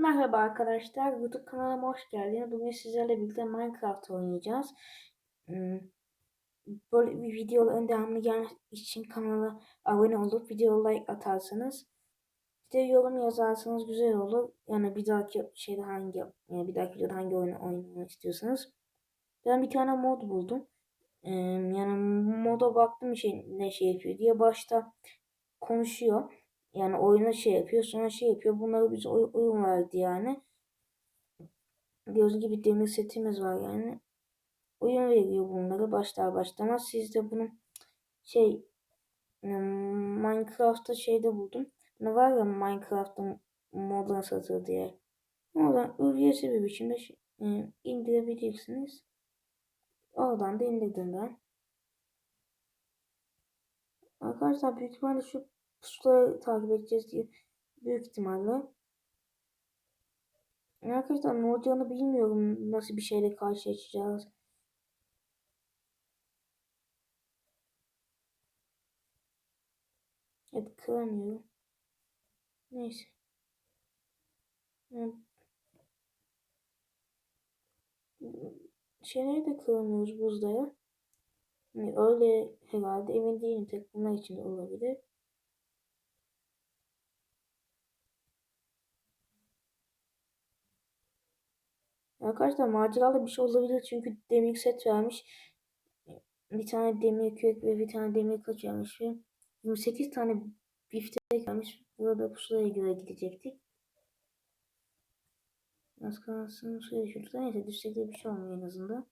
Merhaba arkadaşlar, YouTube kanalıma hoş geldiniz. Bugün sizlerle birlikte Minecraft oynayacağız. Hmm, Böyle bir videoların devamlı gelmesi için kanala abone olup video like atarsanız, işte yorum yazarsanız güzel olur. Yani bir dahaki şeyde hangi, yani bir dahaki videoda hangi oyunu oynamak istiyorsanız. Ben bir tane mod buldum. Ee, yani moda baktım şey ne şey yapıyor diye başta konuşuyor. Yani oyuna şey yapıyor sonra şey yapıyor. Bunları biz oy oyun verdi yani. Göz gibi demir setimiz var yani. Oyun veriyor bunları başlar başlamaz. Siz de bunu şey Minecraft'ta şeyde buldum. Ne var ya Minecraft'ın modunu satır diye. Oradan ücretsiz bir biçimde şey, e, indirebileceksiniz. Oradan da indirdim ben. Arkadaşlar büyük ihtimalle şu pusulayı takip edeceğiz diye büyük ihtimalle. Arkadaşlar ne olacağını bilmiyorum. Nasıl bir şeyle karşılaşacağız. Evet kıramıyorum. Neyse. Evet. Şeyleri de kıramıyoruz buzda ya. Yani öyle herhalde emin değilim. Tek bunlar için olabilir. Arkadaşlar maceralı bir şey olabilir çünkü demir set vermiş. Bir tane demir kök ve bir tane demir kaç vermiş ve 28 tane biftek vermiş. Burada pusulaya göre gidecektik. Az kalsın suya düşürdük. Neyse düşsek bir şey olmuyor en azından.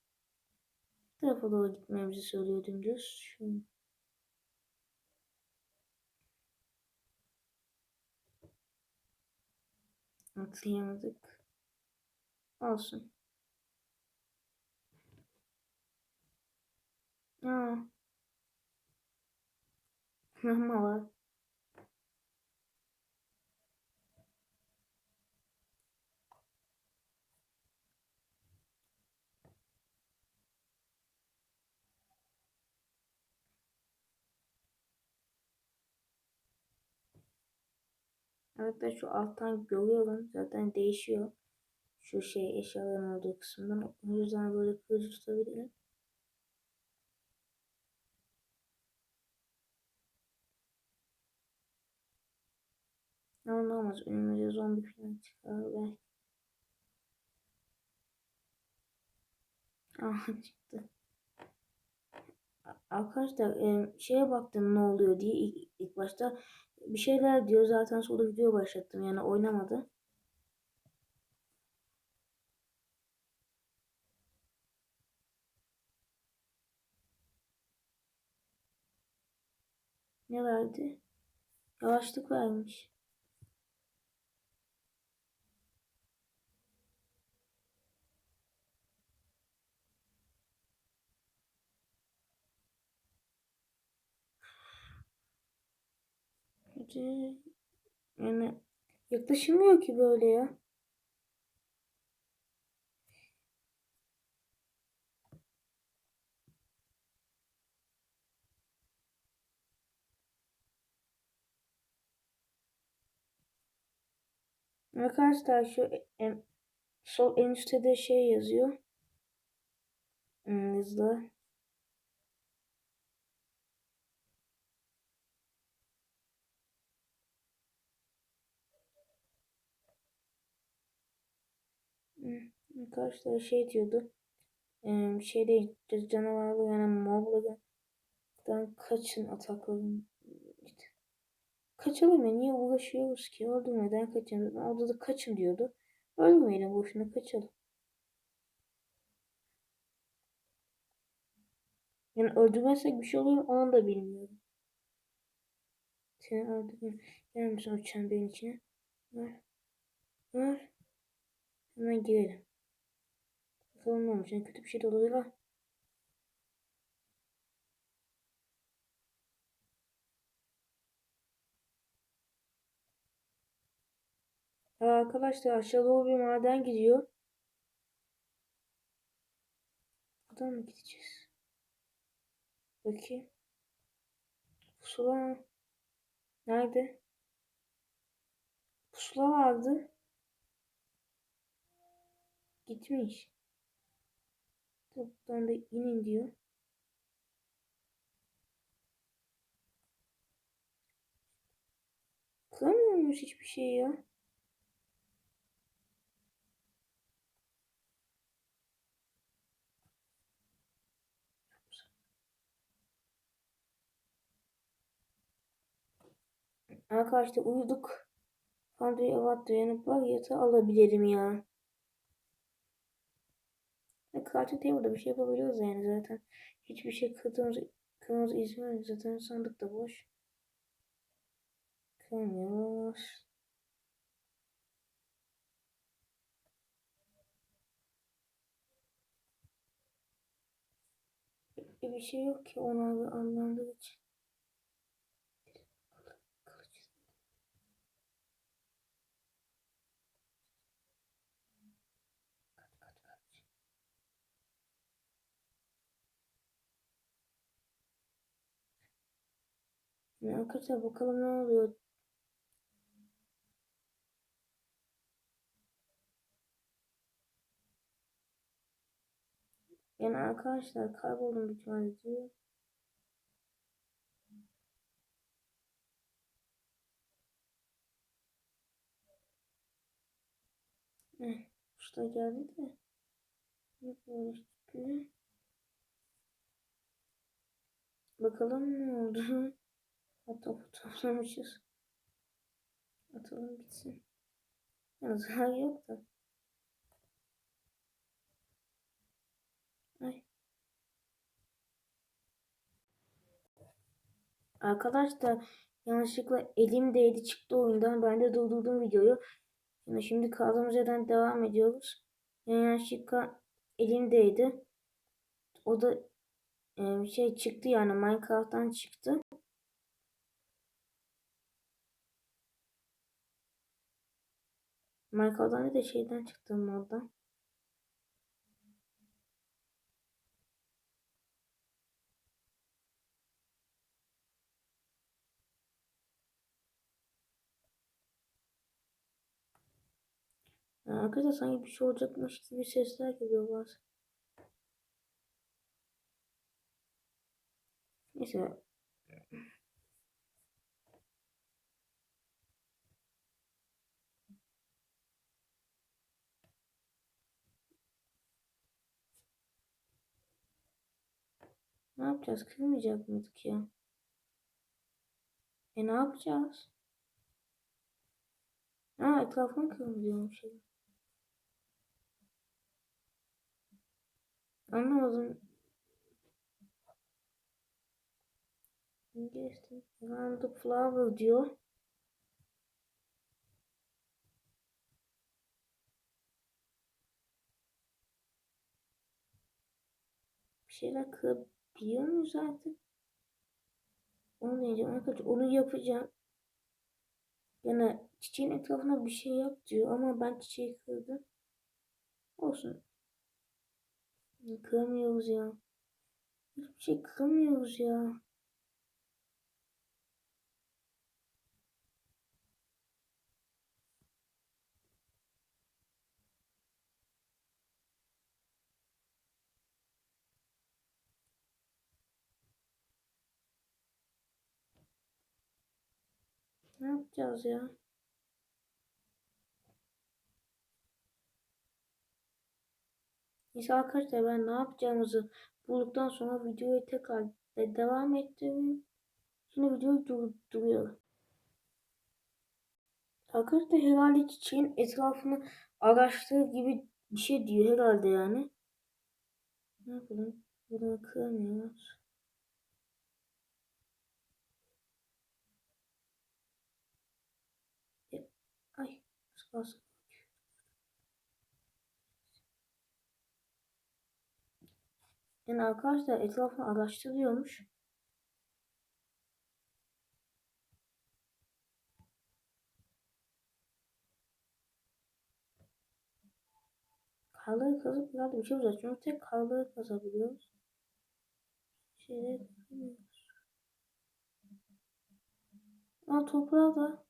Bu tarafa doğru gitmemizi söylüyor dümdüz. Şu atlayamadık. Olsun. Aa. Ama var. Evet şu alttan görüyorum. Zaten değişiyor. Şu şey eşyaların olduğu kısımdan. O yüzden böyle kılıcı tutabilirim. Ne olmaz. Önümüze zombi falan çıkar belki. Aha çıktı. Arkadaşlar e, şeye baktım ne oluyor diye ilk, ilk başta bir şeyler diyor zaten sonra video başlattım yani oynamadı. Ne verdi? Yavaşlık vermiş. Yani yaklaşılmıyor ki böyle ya. Arkadaşlar şu en, sol en üstte de şey yazıyor. Hmm, hızlı. Arkadaşlar şey diyordu. Ee, şeyde canavarlı yani moblardan kaçın atakların. Kaçalım ya niye uğraşıyoruz ki? Öldürmeden kaçın. Orada da kaçın diyordu. Ölmeyelim boşuna kaçalım. Yani öldürmezsek bir şey oluyor onu da bilmiyorum. Seni öldürürüm. Gelir misin o çemberin içine? Ver. Ver. Hemen girelim. Bakalım ne olmuş. Yani kötü bir şey de ha. Arkadaşlar aşağı doğru bir maden gidiyor. Buradan mı gideceğiz? Bakayım. Pusula nerede? Pusula vardı. gitmiş. Buradan da inin diyor. Kıramıyor muyuz hiçbir şey ya? Arkadaşlar uyuduk. Fandri evet dayanıp var yatağı alabilirim ya. E, Kartı bir şey yapabiliyoruz yani zaten. Hiçbir şey kırdığımız, kırmızı izin. Zaten sandık da boş. Kırmıyoruz. Bir şey yok ki onu anlandığı için. Arkadaşlar bakalım ne oluyor. Yani arkadaşlar kayboldum bir tane diyor. Eh, usta geldi de. Böyle çıkıyor. Bakalım ne oldu. Hatta fotoğraflamışız. Atalım. Yalnız hayır yok da. Ay. Arkadaşlar yanlışlıkla elim değdi çıktı oyundan. Ben de durdurdum videoyu. Şimdi, şimdi kaldığımız yerden devam ediyoruz. Yani yanlışlıkla elim değdi. O da e, şey çıktı yani Minecraft'tan çıktı. Minecraft'tan de şeyden çıktı moddan. Arkadaşlar sanki bir şey olacakmış gibi sesler geliyor bazen. Neyse. Ne yapacağız? Kırmayacak mıydık ya? E ne yapacağız? Ha etrafını kırmıyormuş. Anlamadım. Geçtim. Around the flower diyor. Bir şeyler kırabiliyor muyuz artık? Onu diyeceğim arkadaşlar. Onu yapacağım. Yani çiçeğin etrafına bir şey yap diyor ama ben çiçeği kırdım. Olsun. Kıramıyoruz ya. Hiçbir şey kıramıyoruz ya. Ne yapacağız ya? Neyse arkadaşlar ben ne yapacağımızı bulduktan sonra videoyu tekrar de devam ettim. Şimdi videoyu durduruyorum. Arkadaşlar herhalde çiçeğin etrafını araştır gibi bir şey diyor herhalde yani. Ne yapalım? Bunu kıramıyoruz. Az Yani arkadaşlar etrafını araştırıyormuş. Karları kazıp herhalde bir şey olacak. Çünkü tek karları kazabiliyoruz. Şeyleri. Aa toprağı da.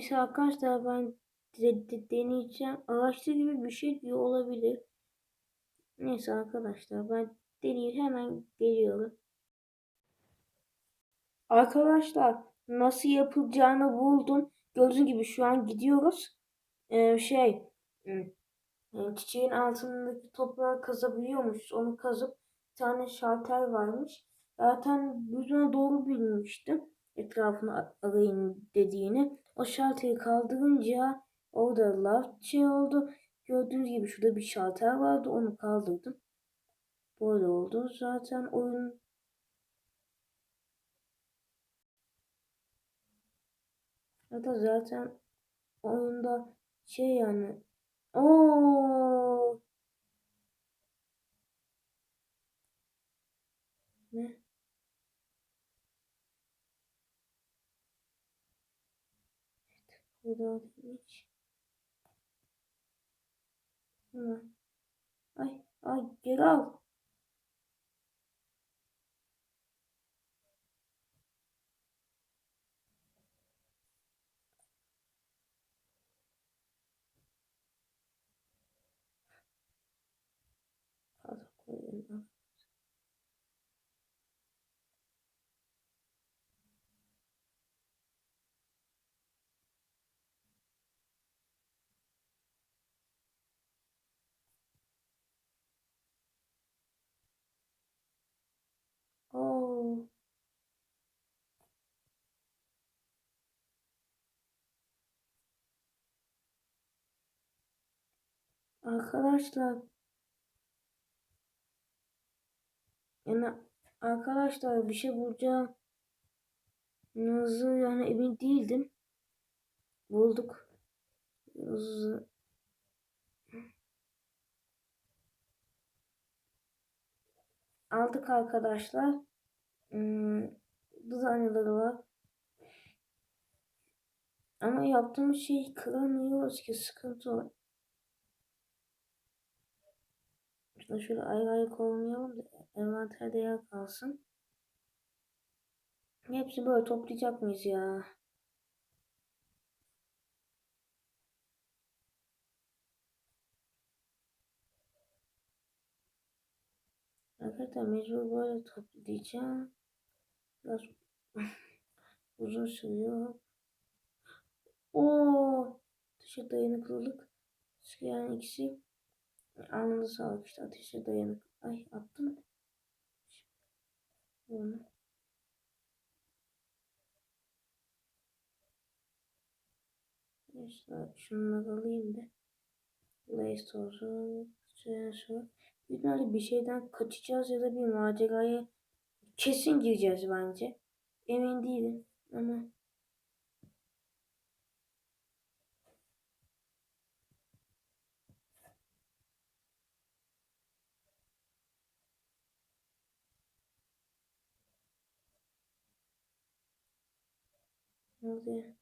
Mesela arkadaşlar ben de, de, deneyeceğim. Araçlı gibi bir şey diyor olabilir. Neyse arkadaşlar ben deneyip hemen geliyorum. Arkadaşlar nasıl yapılacağını buldum. Gördüğünüz gibi şu an gidiyoruz. Ee, şey e, çiçeğin altındaki toprağı kazabiliyormuş. Onu kazıp bir tane şalter varmış. Zaten yüzüne doğru bilmiştim. Etrafını arayın dediğini. O şalteri kaldırınca orada lav şey oldu. Gördüğünüz gibi şurada bir şalter vardı. Onu kaldırdım. Böyle oldu. Zaten oyun Hatta zaten oyunda şey yani o ne? Burada hiç. Hemen. Ay ay geri al. Fazla koyayım. Oo. Arkadaşlar yani arkadaşlar bir şey bulacağım. Nasıl yani emin değildim. Bulduk. Nasıl aldık arkadaşlar. Hmm, designerları var. Ama yaptığımız şeyi kıramıyoruz ki sıkıntı var. Şunu şöyle ayrı ayrı koymayalım da envanterde yer kalsın. Hepsi böyle toplayacak mıyız ya? Arkadaşlar mecbur böyle toplayacağım. Biraz uzun sürüyor. Oo, dışa dayanıklılık. Yani ikisi anında sağlık işte ateşe dayanık. Ay attım. Bunu. İşte şunları alayım da. Lace tozu, sensör. Büyük bir şeyden kaçacağız ya da bir maceraya kesin gireceğiz bence. Emin değilim ama Ne oluyor?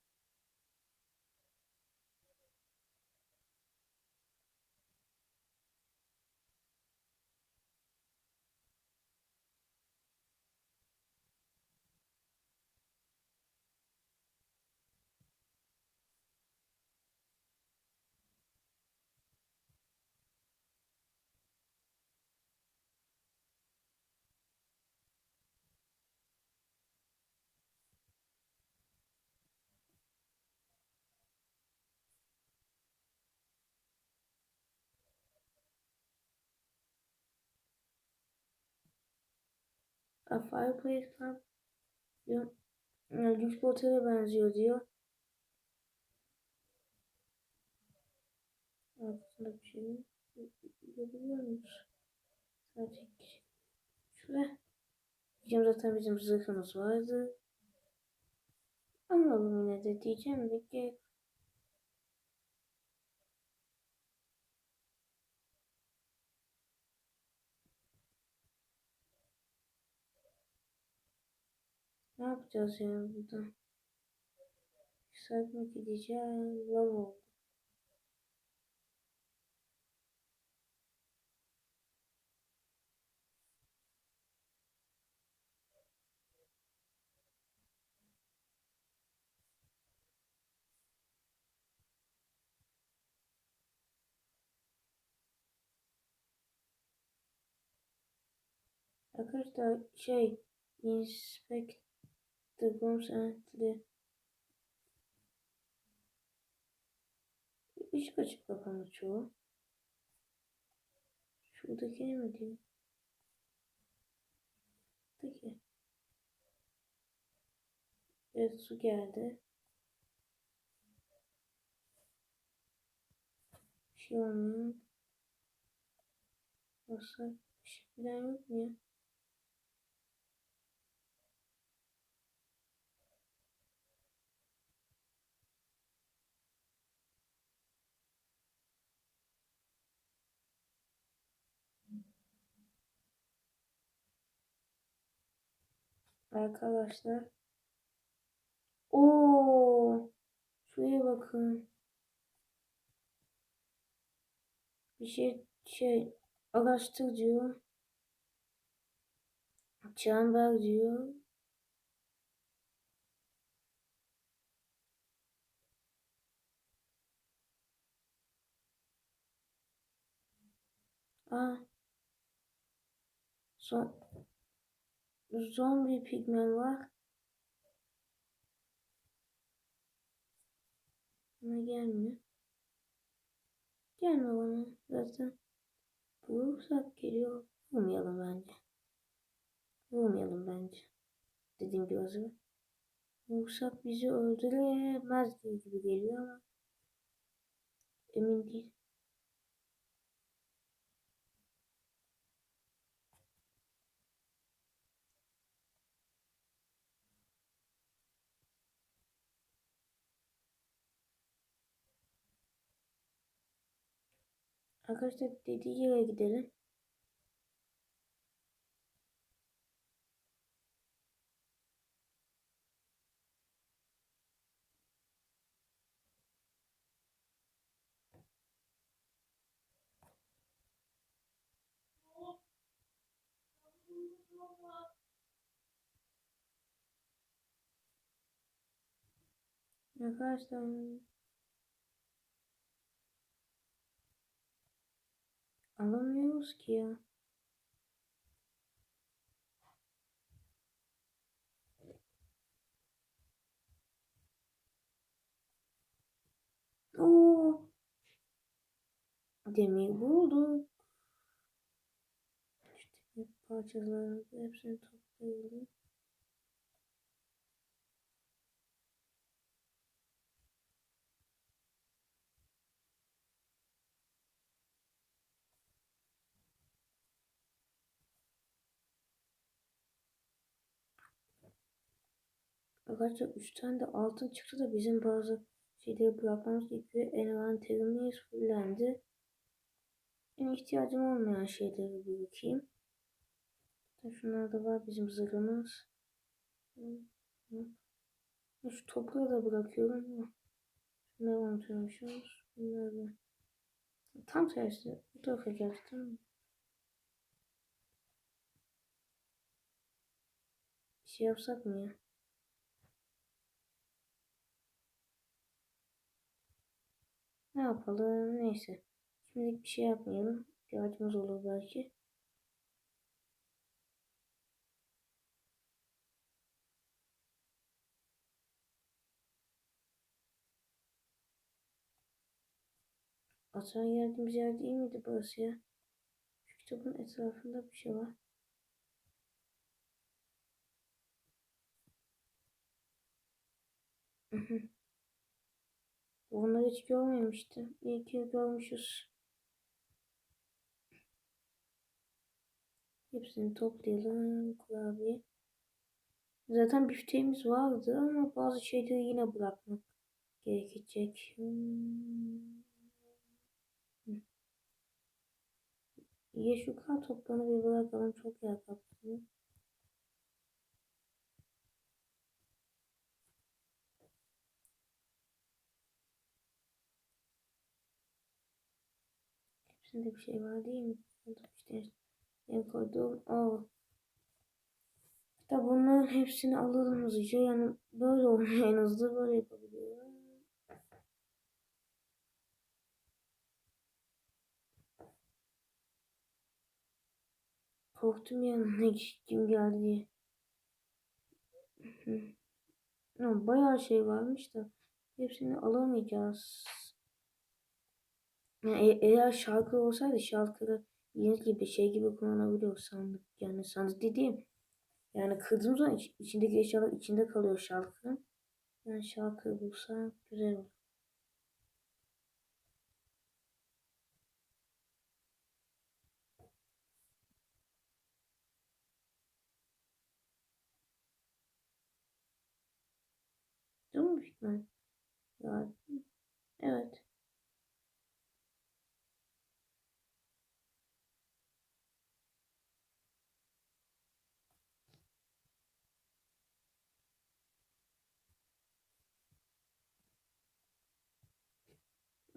A fireplace camp diyor. Yani bir otele benziyor diyor. Altında bir şey görebiliyor musunuz? Sadece. Şuraya. Diyeceğim zaten bizim zırhımız vardı. Anladım yine de diyeceğim de Ne yapacağız yani burada? Bir saat mi gideceğim? Lan oldu. Arkadaşlar şey inspect and the Işık açık kapandı çoğu. Şuradaki ne mi diyeyim? Şuradaki. Evet su geldi. Bir şey olmuyor. Nasıl? Işık falan yok mu ya? Arkadaşlar. Oo! Şuraya bakın. Bir şey şey araştır diyor. Çember diyor. Aa. Son zombi pigmen var. Bana gelmiyor. Gelme bana. Zaten vurursak geliyor. Vurmayalım bence. Vurmayalım bence. Dediğim gibi az önce. Vursak bizi öldüremez gibi geliyor ama emin değil. Arkadaşlar dediği yere gidelim. Arkadaşlar alamıyoruz ki ya. Oo. Demir bulduk. İşte demir parçalarını hepsini toplayalım. Arkadaşlar 3 tane de altın çıktı da bizim bazı şeyleri bırakmamız gerekiyor. Envanterimiz fullendi. En ihtiyacım olmayan şeyleri bırakayım. Şunlar da var bizim zırhımız. Şu toprağı da bırakıyorum. Ne unutuyormuşuz? Bunları. Tam tersi. Bu tarafa geldim. Bir şey yapsak mı ya? Ne yapalım? Neyse. Şimdilik bir şey yapmayalım. İhtiyacımız olur belki. Atan geldiğimiz yer değil miydi burası ya? Şu kitabın etrafında bir şey var. Bunları hiç görmemiştim. İyi ki görmüşüz. Hepsini toplayalım. Kurabiye. Zaten bifteğimiz vardı ama bazı şeyleri yine bırakmak gerekecek. Hmm. Yeşuka toplanı bir bırakalım. Çok yer. Hepsinde bir şey var değil mi? İşte en koyduğum o. Hatta bunların hepsini alalım hızlıca. Yani böyle olmuyor en hızlı böyle yapabiliyorum. Korktum ya ne kim geldi diye. Bayağı şey varmış da hepsini alamayacağız. Yani e- eğer şarkı olsaydı şarkıda yeni gibi şey gibi kullanabiliyor sandık. Yani sandık dediğim yani kırdığımız zaman iç- içindeki eşyalar içinde kalıyor şarkı. Yani şarkı bulsa güzel olur. Değil mi büyük ihtimal? Ya, evet.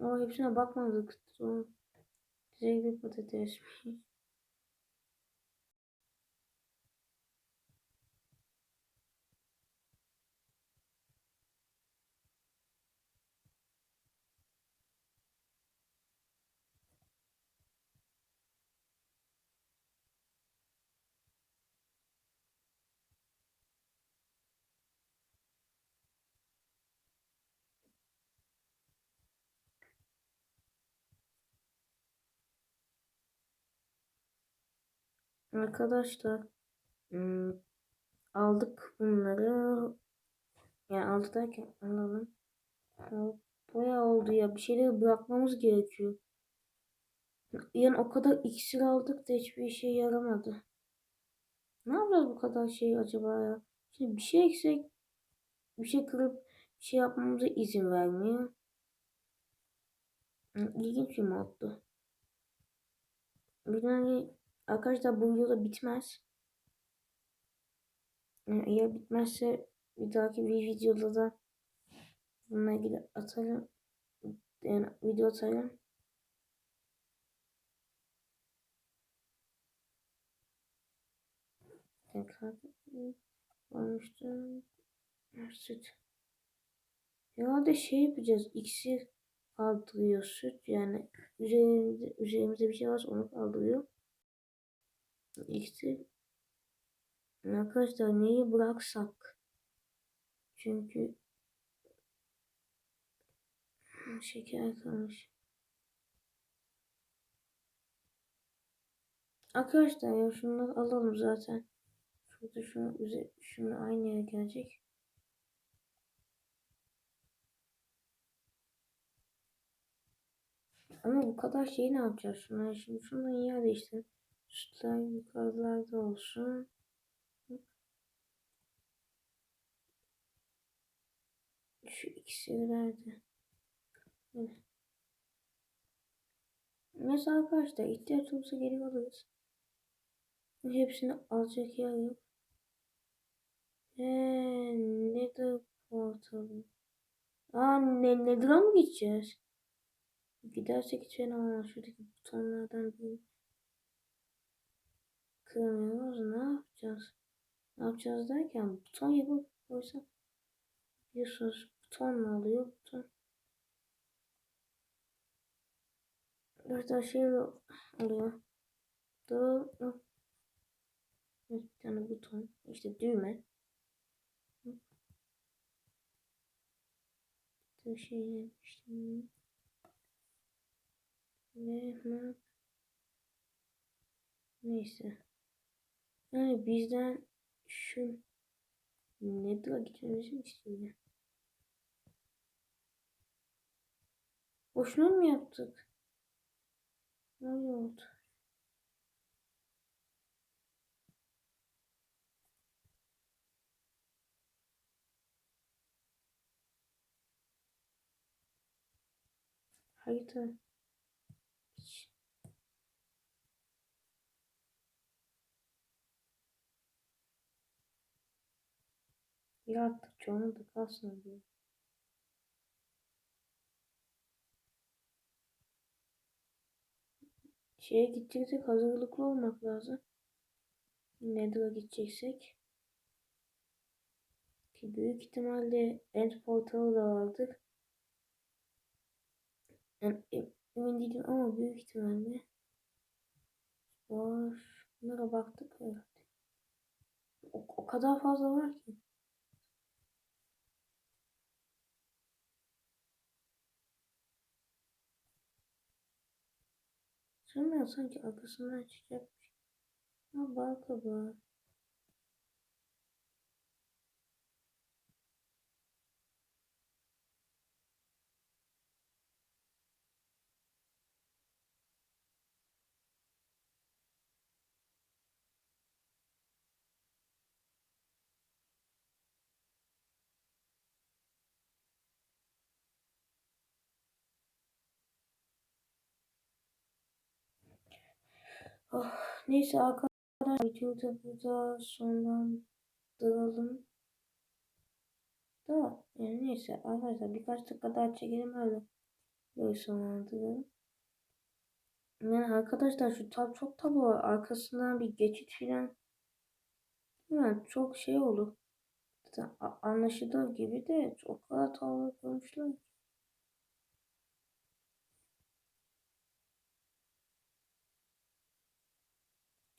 Ama hepsine bakmadık. Sonra direkt patates. Arkadaşlar aldık bunları. Yani aldık derken alalım. Ya, Bayağı oldu ya. Bir şeyleri bırakmamız gerekiyor. Yani o kadar iksir aldık da hiçbir işe yaramadı. Ne yapacağız bu kadar şey acaba ya? Şimdi bir şey eksik, bir şey kırıp bir şey yapmamıza izin vermiyor. İlginç bir moddu. Bir tane arkadaşlar bu videoda bitmez. Eğer bitmezse bir dahaki bir videoda da bununla ilgili atarım. Yani video atarım. Tekrar olmuştu. Süt. Herhalde şey yapacağız. İksir kaldırıyor süt. Yani üzerimizde, üzerimizde bir şey varsa onu kaldırıyor. İksir. Arkadaşlar neyi bıraksak? Çünkü şeker kalmış. Arkadaşlar ya şunları alalım zaten. Şurada şunu, şunu aynı yere gelecek. Ama bu kadar şeyi ne yapacağız şunlar? Şimdi şundan yer değiştirelim. Sütler yukarılarda olsun. Şu iksirlerde. Evet. Mesela arkadaşlar ihtiyaç olursa geri alırız. Hepsini alacak yer yok. Eee Nether portalı. Aa ne, Nether'a mı gideceğiz? Gidersek hiç fena olmaz. Şuradaki butonlardan bir kıramıyoruz. Ne yapacağız? Ne yapacağız derken buton yapıp koysak biliyorsunuz buton mu alıyor? Buton. Burada şey oluyor. Doğru. Bir tane buton. İşte düğme. Bir şey işte. Ve ne? Neyse. Yani bizden şu Nether'a gitmemizi mi istiyor? Boşuna mı yaptık? Ne oldu? Harita. Yarattık çoğunu da kalsın diye. Şeye gideceksek hazırlıklı olmak lazım. Nether'a gideceksek. Ki büyük ihtimalle End portalı da vardır. Yani emin değilim ama büyük ihtimalle var. Bunlara baktık herhalde. O, o kadar fazla var ki. Sonra sanki arkasından çıkacakmış. Ha bal kabağı. Oh, neyse arkadaşlar videoyu da burada sonlandıralım. Da yani neyse arkadaşlar birkaç dakika daha çekelim öyle. Böyle sonlandıralım. Yani arkadaşlar şu tab çok tabu var. Arkasından bir geçit filan. Yani çok şey olur. Zaten anlaşılır gibi de çok kadar tabu koymuşlar. İşte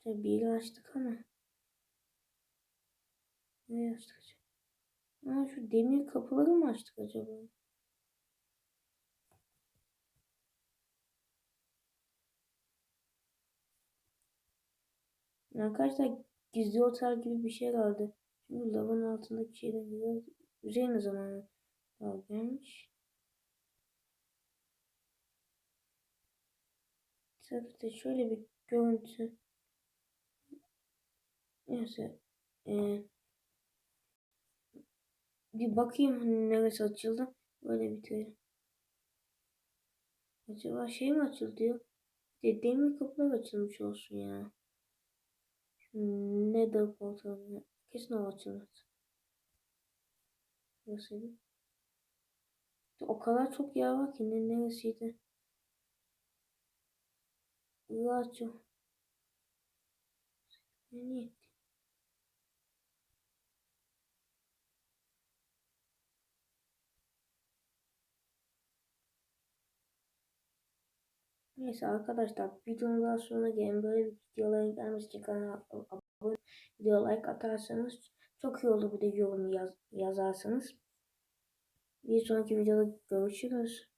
bir açtık ama. Ne açtık acaba? Aa, şu demir kapıları mı açtık acaba? Arkadaşlar gizli otel gibi bir şey geldi. Çünkü lavın altındaki şeyden güzel. Üzerine zamanı gelmiş. Tabii şöyle bir görüntü. Neyse. Ee, bir bakayım hani neresi açıldı. Böyle bitirelim. Acaba şey mi açıldı ya? De demir kapılar açılmış olsun ya. Ne de portalı. Kesin o açılır. Burasıydı. O kadar çok yer var ki ne neresiydi? Burası. Ne Neyse arkadaşlar videonun daha sonra gelin böyle videoların gelmesi için kanala abone video like atarsanız çok iyi olur bir de yorum yaz, yazarsanız. Bir sonraki videoda görüşürüz.